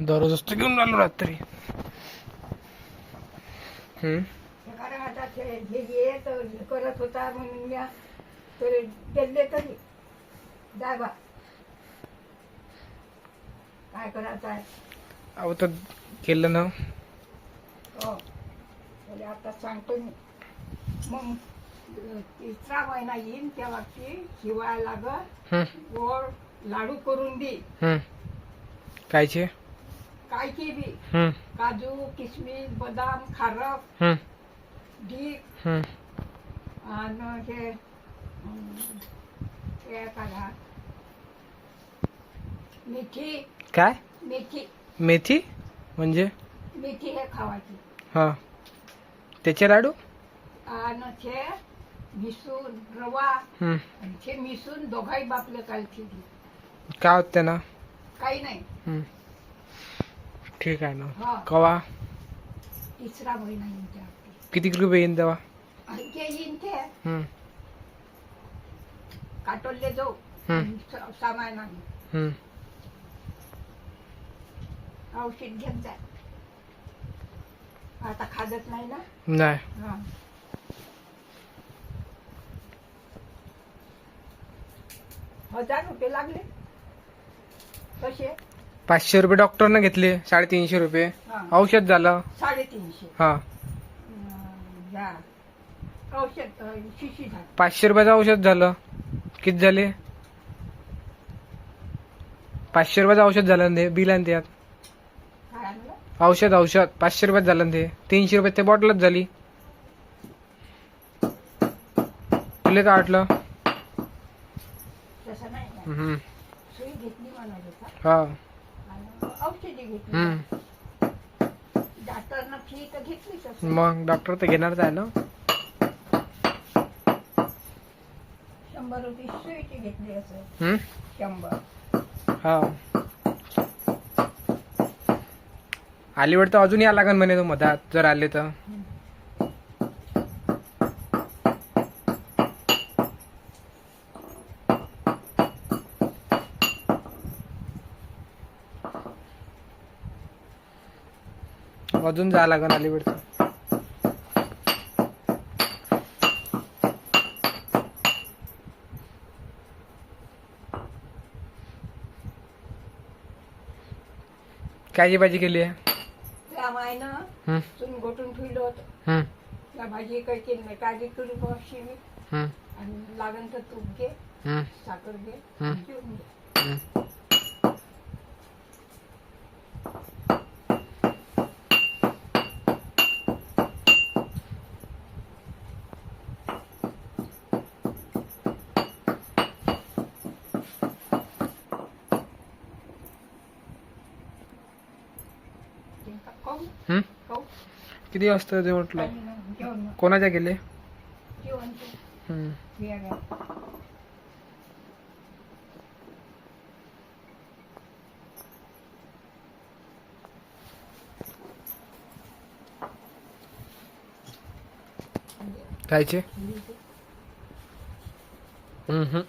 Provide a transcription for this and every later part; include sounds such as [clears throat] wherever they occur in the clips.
दररोज घेऊन आलो रात्री. हम्म? एखाद्या हातात ये तर करत होता म्हणून मी तरी दिले तरी. जाय बा. काय करायचं आहे? अहो तर केलं ना. हो. आता सांगतो मी. मग तिसरा महिना येईन तेव्हा ती शिवाय लागत हम्म. गोड लाडू करून दे. हम्म. कायचे? बी हम्म. काजू किशमिश बदाम खारक हम्म. ढीक हम्म. आणि हे अं, हे काढा मेथी. काय? मेथी. मेथी? म्हणजे? मेथी हे खावायची. हा. त्याचे लाडू? आणि मिसून रवा. हम्म. आणि मिसून दोघाही बापले कालची काय होत त्यानं? काही नाही. हम्म. ठीक आहे ना. हा. कवा? तिसरा महिना येईन त्या. किती रुपये येईन तेव्हा? आणि ते येईन ते. हम्म. काटोलले जाऊ. हम्म. स- सामान आणू. हम्म. औषध घेत जाय आता खाजत नाही ना? नाही. हा. हजार रुपये लागले. कसे? पाचशे रुपये डॉक्टरनं घेतले साडेतीनशे रुपये. हा. औषध झालं. साडेतीनशे. हा. अं. औषध अं, शिशी झाली. पाचशे रुपयाचं औषध झालं. किती झाले? पाचशे रुपयाचं औषध झालं ना ते बिल आणि त्यात. काय आणलं औषध औषध. पाचशे रुपयात झालं ना ते. तीनशे रुपयात ते बॉटलच झाली. तुला काय वाटलं? तसं नाही. ना. हम्म. सुई घेतली म्हणाले का? हा. औषधी घेतली हम्म. डॉक्टरनं फी तर घेतली तसं मग डॉक्टर तर घेणारच आहे ना शंभर रुपये सुईची घेतली हम्म? शंभर हा. अलीकडे तर अजून या लागन म्हणे तो मधात जर आले तर? अजून जा लागन अलीकडचं. कायची भाजी केली आहे? तुम्ही ठेवलं होतं. हम्म, त्या भाजी काही केली नाही. काळजी मी. आणि लागन तर तूप घे साखर घे. घेऊन घे. हम्म? खाऊ किती वाजता ते म्हटलं? जेवण. कोणाच्या गेले? जेवण हम्म. कायचे हम्म, हम्म.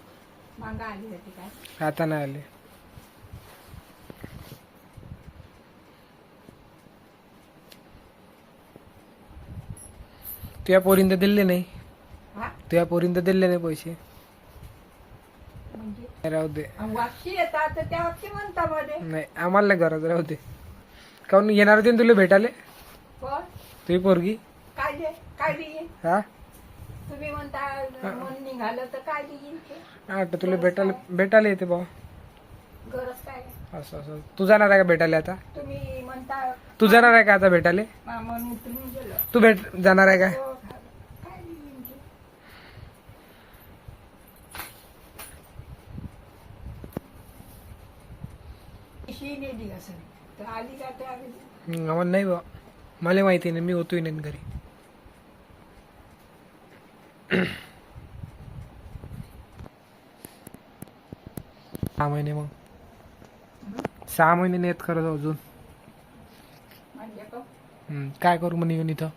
मांगा आली होती काय? आता नाही आले. तुझ्या पोरींत दिले नाही. हा? तुझ्या पोरींत दिले नाही पैसे. म्हणजे? राहू दे. त्या नाही आम्हाला नाही गरज राहू दे. काऊन येणार होते तुला भेटाले तुझी पोरगी? हा? वाटतं तुला भेटायला भेटायला येते काय? असं असं. तू जाणार आहे का भेटायला आता? तू जाणार आहे का आता भेटायला? तू भेट जाणार आहे का हो, काय देईन ते? शी नेली असं तर आली का त्या हम्म, आम्हाला नाही बा मला माहिती नाही मी होतोय नाही घरी. [clears throat] सहा महिने मग. सहा महिने नेत करत अजून. म्हणजे का हम्म, काय करू म्हणे येऊन इथं?